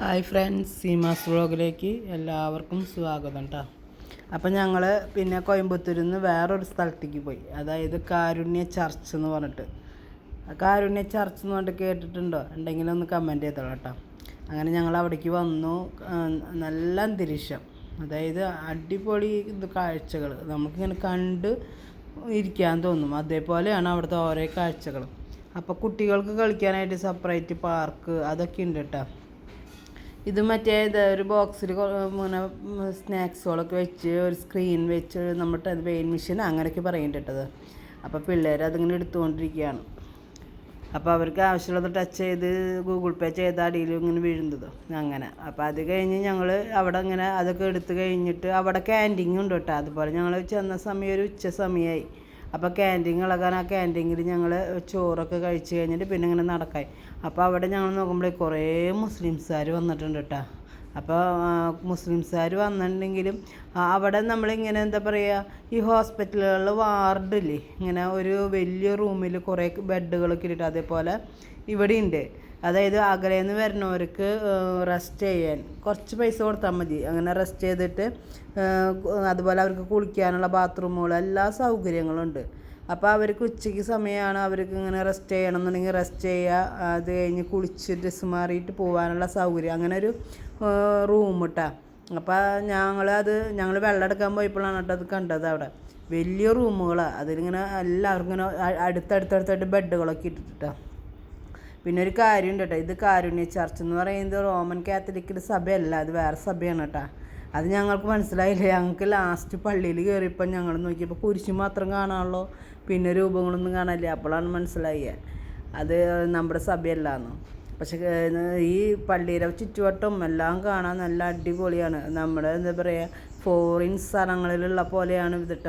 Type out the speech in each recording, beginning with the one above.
Hi friends Seemas വ്ളോഗിലേക്ക് എല്ലാവർക്കും സ്വാഗതം കേട്ടോ അപ്പം ഞങ്ങൾ പിന്നെ കോയമ്പത്തൂരിൽ നിന്ന് വേറൊരു സ്ഥലത്തേക്ക് പോയി. അതായത് കാരുണ്യ ചർച്ച് എന്ന് പറഞ്ഞിട്ട്. കാരുണ്യ ചർച്ച് എന്ന് പറഞ്ഞിട്ട് കേട്ടിട്ടുണ്ടോ? ഉണ്ടെങ്കിൽ ഒന്ന് കമന്റ് ചെയ്തോളാം കേട്ടോ അങ്ങനെ ഞങ്ങൾ അവിടേക്ക് വന്നു. നല്ല അന്തരീക്ഷം. അതായത് അടിപൊളി ഇത് കാഴ്ചകൾ നമുക്കിങ്ങനെ കണ്ട് ഇരിക്കാൻ തോന്നും. അതേപോലെയാണ് അവിടുത്തെ ഓരോ കാഴ്ചകളും. അപ്പോൾ കുട്ടികൾക്ക് കളിക്കാനായിട്ട് സെപ്പറേറ്റ് പാർക്ക് അതൊക്കെ ഉണ്ട് കേട്ടോ ഇത് മറ്റേ ഇത് ഒരു ബോക്സിൽ ഇങ്ങനെ സ്നാക്സുകളൊക്കെ വെച്ച് ഒരു സ്ക്രീൻ വെച്ച് നമ്മുടെ അത് വെയിൻ മെഷീൻ അങ്ങനെയൊക്കെ പറയേണ്ടിട്ടത്. അപ്പോൾ പിള്ളേർ അതിങ്ങനെ എടുത്തുകൊണ്ടിരിക്കുകയാണ്. അപ്പോൾ അവർക്ക് ആവശ്യമുള്ളത് ടച്ച് ചെയ്ത് ഗൂഗിൾ പേ ചെയ്ത അടിയിൽ ഇങ്ങനെ വീഴുന്നത്. അങ്ങനെ. അപ്പോൾ അത് കഴിഞ്ഞ് ഞങ്ങൾ അവിടെ ഇങ്ങനെ അതൊക്കെ എടുത്തു കഴിഞ്ഞിട്ട് അവിടെ ക്യാന്റീൻ ഉണ്ട് കേട്ടോ. അതുപോലെ ഞങ്ങൾ ചെന്ന സമയം ഒരു ഉച്ച സമയമായി അപ്പോൾ ക്യാന്റീൻ ഇളകാൻ ആ ക്യാന്റീനിൽ ഞങ്ങൾ ചോറൊക്കെ കഴിച്ച് കഴിഞ്ഞിട്ട് പിന്നെ ഇങ്ങനെ നടക്കായി. അപ്പോൾ അവിടെ ഞങ്ങൾ നോക്കുമ്പോൾ കുറേ മുസ്ലിംസുകാർ വന്നിട്ടുണ്ട് കേട്ടോ അപ്പോൾ മുസ്ലിംസുകാർ വന്നിട്ടുണ്ടെങ്കിലും അവിടെ നമ്മളിങ്ങനെ എന്താ പറയുക ഈ ഹോസ്പിറ്റലുകളിൽ വാർഡില്ലേ ഇങ്ങനെ ഒരു വലിയ റൂമിൽ കുറേ ബെഡുകളൊക്കെ ഇട്ടിട്ട് അതേപോലെ ഇവിടെ ഉണ്ട് അതായത് അകലേന്ന് വരുന്നവർക്ക് റെസ്റ്റ് ചെയ്യാൻ കുറച്ച് പൈസ കൊടുത്താൽ മതി. അങ്ങനെ റെസ്റ്റ് ചെയ്തിട്ട് അതുപോലെ അവർക്ക് കുളിക്കാനുള്ള ബാത്റൂമുകൾ എല്ലാ സൗകര്യങ്ങളും ഉണ്ട്. അപ്പോൾ അവർക്ക് ഉച്ചയ്ക്ക് സമയമാണ് അവർക്ക് ഇങ്ങനെ റെസ്റ്റ് ചെയ്യണം എന്നുണ്ടെങ്കിൽ റെസ്റ്റ് ചെയ്യുക. അത് കഴിഞ്ഞ് കുളിച്ച് ഡ്രസ്സ് മാറിയിട്ട് പോകാനുള്ള സൗകര്യം. അങ്ങനെ ഒരു റൂം ഇട്ടാ അപ്പോൾ ഞങ്ങൾ അത് ഞങ്ങൾ വെള്ളം എടുക്കാൻ പോയപ്പോഴാണ് കേട്ടോ അത് കണ്ടത് അവിടെ. വലിയ റൂമുകളാണ് അതിലിങ്ങനെ എല്ലാവർക്കും ഇങ്ങനെ അടുത്തടുത്തടുത്തായിട്ട് ബെഡുകളൊക്കെ ഇട്ടിട്ടാ പിന്നെ ഒരു കാര്യമുണ്ട് കേട്ടോ. ഇത് കാരുണ്യ ചർച്ച് എന്ന് പറയുന്നത് റോമൻ കാത്തലിക്കിന്റെ സഭയല്ല. അത് വേറെ സഭയാണ് കേട്ടോ. അത് ഞങ്ങൾക്ക് മനസ്സിലായില്ല. ഞങ്ങൾക്ക് ലാസ്റ്റ് പള്ളിയിൽ കയറിയപ്പോൾ ഞങ്ങൾ നോക്കിയപ്പോൾ കുരിശ് മാത്രം കാണാനുള്ളൂ. പിന്നെ രൂപങ്ങളൊന്നും കാണാനില്ല. അപ്പോഴാണ് മനസ്സിലായി. അത് നമ്മുടെ സഭയല്ലാന്ന്. പക്ഷെ ഈ പള്ളിയിലെ ചുറ്റുവട്ടം എല്ലാം കാണാൻ നല്ല അടിപൊളിയാണ്. നമ്മുടെ എന്താ പറയുക ഫോറിൻ സ്ഥലങ്ങളിലുള്ള പോലെയാണ് ഇതിട്ട.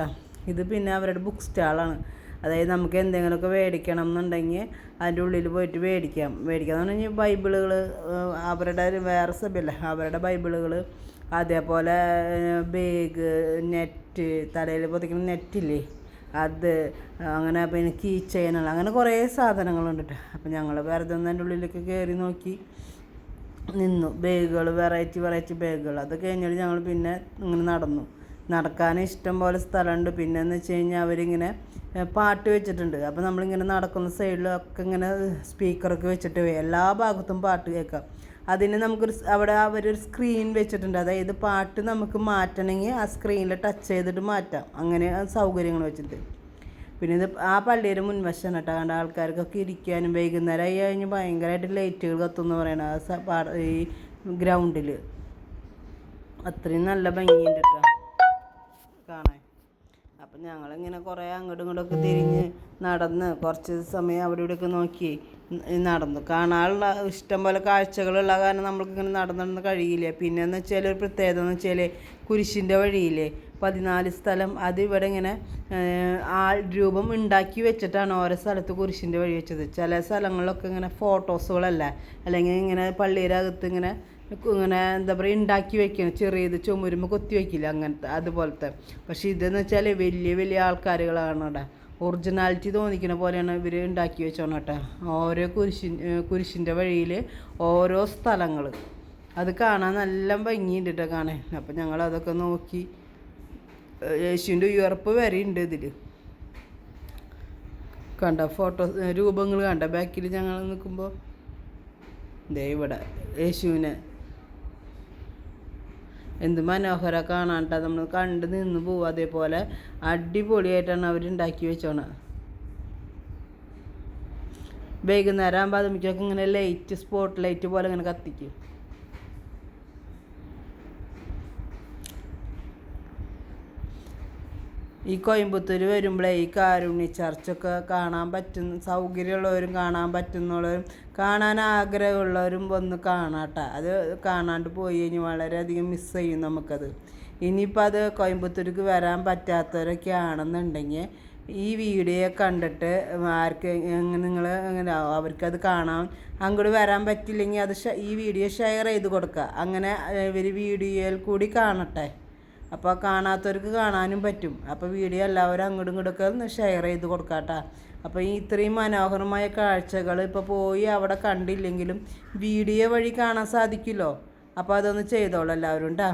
ഇത് പിന്നെ അവരുടെ ബുക്ക് സ്റ്റാളാണ് അതായത് നമുക്ക് എന്തെങ്കിലുമൊക്കെ മേടിക്കണം എന്നുണ്ടെങ്കിൽ അതിന്റെ ഉള്ളിൽ പോയിട്ട് മേടിക്കാം. മേടിക്കാം എന്ന് പറഞ്ഞാൽ ബൈബിളുകൾ അവരുടെ വേറെ സഭയല്ല. അവരുടെ ബൈബിളുകൾ അതേപോലെ ബേഗ് നെറ്റ് തലയിൽ പൊതിക്കുന്ന നെറ്റില്ലേ അത് അങ്ങനെ പിന്നെ കീ ചെയിനുകൾ അങ്ങനെ കുറേ സാധനങ്ങളുണ്ട് കേട്ടോ അപ്പം ഞങ്ങൾ വെറുതെ അതിന്റെ ഉള്ളിലേക്ക് കയറി നോക്കി നിന്നു. ബേഗുകൾ വെറൈറ്റി വെറൈറ്റി ബേഗുകൾ അത് കഴിഞ്ഞിട്ട് ഞങ്ങൾ പിന്നെ ഇങ്ങനെ നടന്നു. നടക്കാൻ ഇഷ്ടം പോലെ സ്ഥലമുണ്ട്. പിന്നെ എന്ന് വെച്ച് കഴിഞ്ഞാൽ അവരിങ്ങനെ പാട്ട് വെച്ചിട്ടുണ്ട്. അപ്പോൾ നമ്മളിങ്ങനെ നടക്കുന്ന സൈഡിലൊക്കെ ഇങ്ങനെ സ്പീക്കറൊക്കെ വെച്ചിട്ട് എല്ലാ ഭാഗത്തും പാട്ട് കേൾക്കാം. അതിന് നമുക്കൊരു അവിടെ അവരൊരു സ്ക്രീൻ വെച്ചിട്ടുണ്ട്. അതായത് പാട്ട് നമുക്ക് മാറ്റണമെങ്കിൽ ആ സ്ക്രീനിൽ ടച്ച് ചെയ്തിട്ട് മാറ്റാം. അങ്ങനെ സൗകര്യങ്ങൾ വെച്ചിട്ട്. പിന്നെ ഇത് ആ പള്ളിയുടെ മുൻവശമാണ് കേട്ടോ. കണ്ട ആൾക്കാർക്കൊക്കെ ഇരിക്കാനും വൈകുന്നേരം ആയി കഴിഞ്ഞ് ഭയങ്കരമായിട്ട് ലൈറ്റുകൾ കത്തുമെന്ന് പറയണ ഈ ഗ്രൗണ്ടിൽ അത്രയും നല്ല ഭംഗിയുണ്ട് കേട്ടോ. കാണാൻ. അപ്പം ഞങ്ങളിങ്ങനെ കുറേ അങ്ങോട്ടും ഇങ്ങോട്ടൊക്കെ തിരിഞ്ഞ് നടന്ന് കുറച്ച് സമയം അവിടെ ഇവിടെയൊക്കെ നോക്കി. നടന്നു. കാണാനുള്ള ഇഷ്ടം പോലെ കാഴ്ചകളുള്ള കാരണം നമ്മൾക്കിങ്ങനെ നടന്നു നടന്ന് കഴിയില്ല? പിന്നെ എന്ന് വെച്ചാൽ ഒരു പ്രത്യേകത എന്ന് വെച്ചാൽ കുരിശിന്റെ വഴിയില്ലേ? പതിനാല് സ്ഥലം അത് ഇവിടെ ഇങ്ങനെ ആൾ രൂപം ഉണ്ടാക്കി വെച്ചിട്ടാണ് ഓരോ സ്ഥലത്ത് കുരിശിന്റെ വഴി വെച്ചത്. ചില സ്ഥലങ്ങളിലൊക്കെ ഇങ്ങനെ ഫോട്ടോസുകളല്ല? അല്ലെങ്കിൽ ഇങ്ങനെ പള്ളിയുടെ അകത്ത് ഇങ്ങനെ ഇങ്ങനെ എന്താ പറയുക ഉണ്ടാക്കി വെക്കണം ചെറിയത് ചുമരുമ്പോൾ കൊത്തി വയ്ക്കില്ല അങ്ങനത്തെ അതുപോലത്തെ. പക്ഷേ ഇതെന്ന് വെച്ചാൽ വലിയ വലിയ ആൾക്കാരുകളാണ് അവിടെ. ഒറിജിനാലിറ്റി തോന്നിക്കുന്ന പോലെയാണ് ഇവർ ഉണ്ടാക്കി വെച്ചോണം കേട്ടോ ഓരോ കുരിശി കുരിശിന്റെ വഴിയിൽ ഓരോ സ്ഥലങ്ങൾ അത് കാണാൻ നല്ല ഭംഗിയുണ്ട് കേട്ടോ കാണാൻ. അപ്പം ഞങ്ങൾ അതൊക്കെ നോക്കി യേശുവിന്റെ ഉയർപ്പ് ഉണ്ട് ഇതിൽ കണ്ട ഫോട്ടോ രൂപങ്ങൾ കണ്ട. ബാക്കിൽ ഞങ്ങൾ നിൽക്കുമ്പോൾ ദേ ഇവിടെ യേശുവിനെ എന്ത് മനോഹര കാണാണ്ട നമ്മൾ കണ്ട് നിന്ന് പോവും അതേപോലെ അടിപൊളിയായിട്ടാണ് അവർ ഉണ്ടാക്കി വെച്ചോണ. വൈകുന്നേരം ആകുമ്പോൾ അതുമിക്കൊക്കെ ഇങ്ങനെ ലൈറ്റ് സ്പോട്ട് ലൈറ്റ് പോലെ ഇങ്ങനെ കത്തിക്കും. ഈ കോയമ്പത്തൂർ വരുമ്പോഴേ ഈ കാരുണ്യ ചർച്ചൊക്കെ കാണാൻ പറ്റുന്ന സൗകര്യമുള്ളവരും കാണാൻ പറ്റുന്നുള്ളവരും കാണാൻ ആഗ്രഹമുള്ളവരും വന്ന് കാണാട്ട. അത് കാണാണ്ട് പോയി കഴിഞ്ഞ് വളരെയധികം മിസ് ചെയ്യും നമുക്കത്. ഇനിയിപ്പോൾ അത് കോയമ്പത്തൂർക്ക് വരാൻ പറ്റാത്തവരൊക്കെ ആണെന്നുണ്ടെങ്കിൽ ഈ വീഡിയോ കണ്ടിട്ട് ആർക്ക് നിങ്ങൾ അങ്ങനെ അവർക്കത് കാണാം അങ്ങോട്ട് വരാൻ പറ്റില്ലെങ്കിൽ അത് ഈ വീഡിയോ ഷെയർ ചെയ്ത് കൊടുക്കുക. അങ്ങനെ ഇവർ വീഡിയോയിൽ കൂടി കാണട്ടെ. അപ്പോൾ കാണാത്തവർക്ക് കാണാനും പറ്റും. അപ്പോൾ വീഡിയോ എല്ലാവരും അങ്ങോട്ടും ഇങ്ങോട്ടൊക്കെ ഒന്ന് ഷെയർ ചെയ്ത് കൊടുക്കാട്ടാ. അപ്പോൾ ഈ ഇത്രയും മനോഹരമായ കാഴ്ചകൾ ഇപ്പോൾ പോയി അവിടെ കണ്ടില്ലെങ്കിലും വീഡിയോ വഴി കാണാൻ സാധിക്കുമല്ലോ? അപ്പോൾ അതൊന്ന് ചെയ്തോളൂ എല്ലാവരും ഉണ്ടാ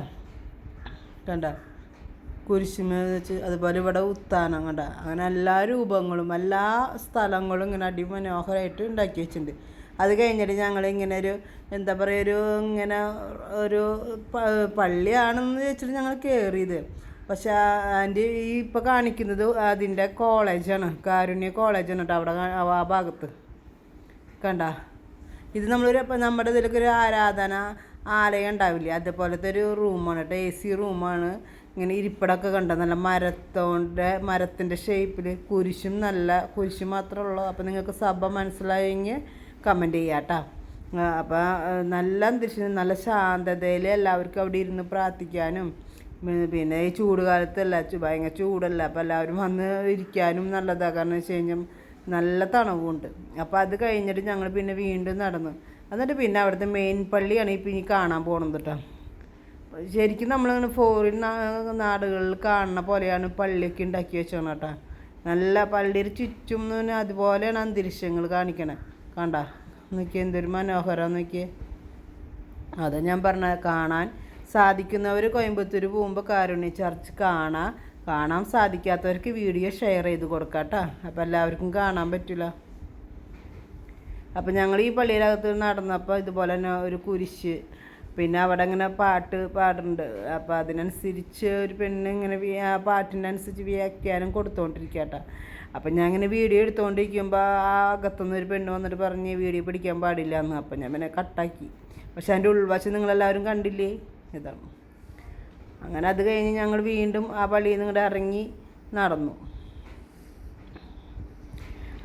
കണ്ട? കുരിശുമ വെച്ച് അതുപോലെ ഇവിടെ ഉത്താനം കണ്ട. അങ്ങനെ എല്ലാ രൂപങ്ങളും എല്ലാ സ്ഥലങ്ങളും ഇങ്ങനെ അടിമനോഹരമായിട്ട് ഉണ്ടാക്കി വെച്ചിട്ടുണ്ട്. അത് കഴിഞ്ഞിട്ട് ഞങ്ങൾ ഇങ്ങനെ ഒരു എന്താ പറയുക ഒരു ഇങ്ങനെ ഒരു പള്ളിയാണെന്ന് വെച്ചിട്ട് ഞങ്ങൾ കയറിയത് പക്ഷെ അതിന്റെ ഈ ഇപ്പോൾ കാണിക്കുന്നത് അതിന്റെ കോളേജാണ് കാരുണ്യ കോളേജാണ് കേട്ടോ അവിടെ ആ ഭാഗത്ത്. കണ്ട? ഇത് നമ്മളൊരു ഇപ്പം നമ്മുടെ ഇതിലൊക്കെ ഒരു ആരാധന ആലയം ഉണ്ടാവില്ലേ? അതുപോലത്തെ ഒരു റൂമാണ് കേട്ടോ എ സി റൂമാണ്. ഇങ്ങനെ ഇരിപ്പിടമൊക്കെ കണ്ട? നല്ല മരത്തോണ്ട് മരത്തിന്റെ ഷേപ്പിൽ കുരിശും നല്ല കുരിശ് മാത്രമേ ഉള്ളൂ. അപ്പോൾ നിങ്ങൾക്ക് സഭ മനസ്സിലായെങ്കിൽ കമന്റ് ചെയ്യാം കേട്ടോ അപ്പോൾ നല്ല അന്തരീക്ഷം നല്ല ശാന്തതയിൽ എല്ലാവർക്കും അവിടെ ഇരുന്ന് പ്രാർത്ഥിക്കാനും പിന്നെ ഈ ചൂട് കാലത്തല്ല ഭയങ്കര ചൂടല്ല അപ്പോൾ എല്ലാവരും വന്ന് ഇരിക്കാനും നല്ലതാണ് കാരണം വെച്ച് കഴിഞ്ഞാൽ നല്ല തണവുണ്ട്. അപ്പോൾ അത് കഴിഞ്ഞിട്ട് ഞങ്ങൾ പിന്നെ വീണ്ടും നടന്നു. എന്നിട്ട് പിന്നെ അവിടുത്തെ മെയിൻ പള്ളിയാണ് ഇപ്പം ഇനി കാണാൻ പോകണം കേട്ടോ ശരിക്കും നമ്മളിങ്ങനെ ഫോറിൻ നാടുകളിൽ കാണുന്ന പോലെയാണ് പള്ളിയൊക്കെ ഉണ്ടാക്കി വെച്ചോണം കേട്ടോ നല്ല പള്ളിയുടെ ചുറ്റും അതുപോലെയാണ് അന്തരീക്ഷങ്ങൾ കാണിക്കണേ കണ്ട? നോക്കിയേ എന്തൊരു മനോഹരം നോക്കിയേ. അതാ ഞാൻ പറഞ്ഞ കാണാൻ സാധിക്കുന്നവർ കോയമ്പത്തൂർ പോകുമ്പോൾ കാരുണ്യ ചർച്ച് കാണാം. കാണാൻ സാധിക്കാത്തവർക്ക് വീഡിയോ ഷെയർ ചെയ്ത് കൊടുക്കാം കേട്ടോ അപ്പോൾ എല്ലാവർക്കും കാണാൻ പറ്റില്ല അപ്പം ഞങ്ങൾ ഈ പള്ളിയിലകത്ത് നടന്നപ്പോൾ ഇതുപോലെ തന്നെ ഒരു കുരിശ് പിന്നെ അവിടെ ഇങ്ങനെ പാട്ട് പാടുന്നുണ്ട്. അപ്പോൾ അതിനനുസരിച്ച് ഒരു പെണ്ണ് ഇങ്ങനെ പാട്ടിനനുസരിച്ച് വ്യാഖ്യാനം കൊടുത്തുകൊണ്ടിരിക്കുക കേട്ടോ അപ്പം ഞാൻ അങ്ങനെ വീഡിയോ എടുത്തുകൊണ്ടിരിക്കുമ്പോൾ ആ അകത്തുനിന്ന് ഒരു പെണ്ണ് വന്നിട്ട് പറഞ്ഞ് വീഡിയോ പിടിക്കാൻ പാടില്ല എന്ന് അപ്പം ഞാൻ പിന്നെ കട്ടാക്കി. പക്ഷെ അതിന്റെ ഉൾവശം നിങ്ങളെല്ലാവരും കണ്ടില്ലേ? ഇതാണ് അങ്ങനെ അത് കഴിഞ്ഞ് ഞങ്ങൾ വീണ്ടും ആ പള്ളിയിൽ നിന്ന് ഇറങ്ങി നടന്നു.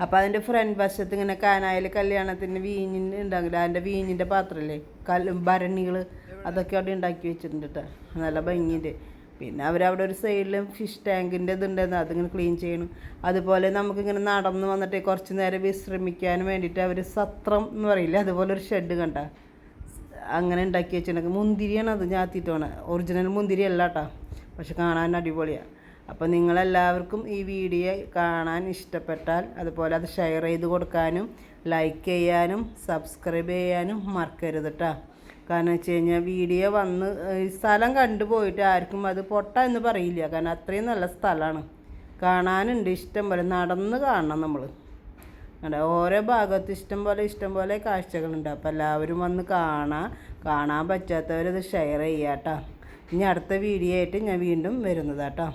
അപ്പോൾ അതിന്റെ ഫ്രണ്ട് വശത്ത് ഇങ്ങനെ കാനായിൽ കല്യാണത്തിന് വീഞ്ഞിന് ഉണ്ടാകില്ല. അതിന്റെ വീഞ്ഞിന്റെ പാത്രമല്ലേ കല്ല് ഭരണികൾ അതൊക്കെ അവിടെ ഉണ്ടാക്കി വെച്ചിട്ടുണ്ട് കേട്ടോ നല്ല ഭംഗിയുണ്ട്. പിന്നെ അവരവിടെ ഒരു സൈഡിൽ ഫിഷ് ടാങ്കിന്റെ ഇതുണ്ടെന്ന് അതിങ്ങനെ ക്ലീൻ ചെയ്യണം. അതുപോലെ നമുക്കിങ്ങനെ നടന്ന് വന്നിട്ട് കുറച്ച് നേരം വിശ്രമിക്കാൻ വേണ്ടിയിട്ട് അവർ സത്രം എന്ന് പറയില്ല അതുപോലെ ഒരു ഷെഡ് കണ്ട. അങ്ങനെ ഉണ്ടാക്കി വെച്ചിട്ടുണ്ടെങ്കിൽ മുന്തിരിയാണ് അത് ഞാത്തിട്ടോണ ഒറിജിനൽ മുന്തിരി അല്ല കേട്ടോ പക്ഷെ കാണാൻ അടിപൊളിയാണ് അപ്പോൾ നിങ്ങളെല്ലാവർക്കും ഈ വീഡിയോ കാണാൻ ഇഷ്ടപ്പെട്ടാൽ അതുപോലെ അത് ഷെയർ ചെയ്ത് കൊടുക്കാനും ലൈക്ക് ചെയ്യാനും സബ്സ്ക്രൈബ് ചെയ്യാനും മറക്കരുത് കേട്ടോ കാരണം വെച്ച് കഴിഞ്ഞാൽ വീഡിയോ വന്ന് സ്ഥലം കണ്ടുപോയിട്ട് ആർക്കും അത് പൊട്ട എന്ന് പറയില്ല. കാരണം അത്രയും നല്ല സ്ഥലമാണ് കാണാനുണ്ട് ഇഷ്ടം പോലെ. നടന്ന് കാണണം നമ്മൾ ഓരോ ഭാഗത്ത് ഇഷ്ടം പോലെ ഇഷ്ടം പോലെ കാഴ്ചകളുണ്ട്. അപ്പോൾ എല്ലാവരും വന്ന് കാണാം കാണാൻ പറ്റാത്തവരത് ഷെയർ ചെയ്യാം കേട്ടോ ഇനി അടുത്ത വീഡിയോ ആയിട്ട് ഞാൻ വീണ്ടും വരുന്നതാട്ടോ.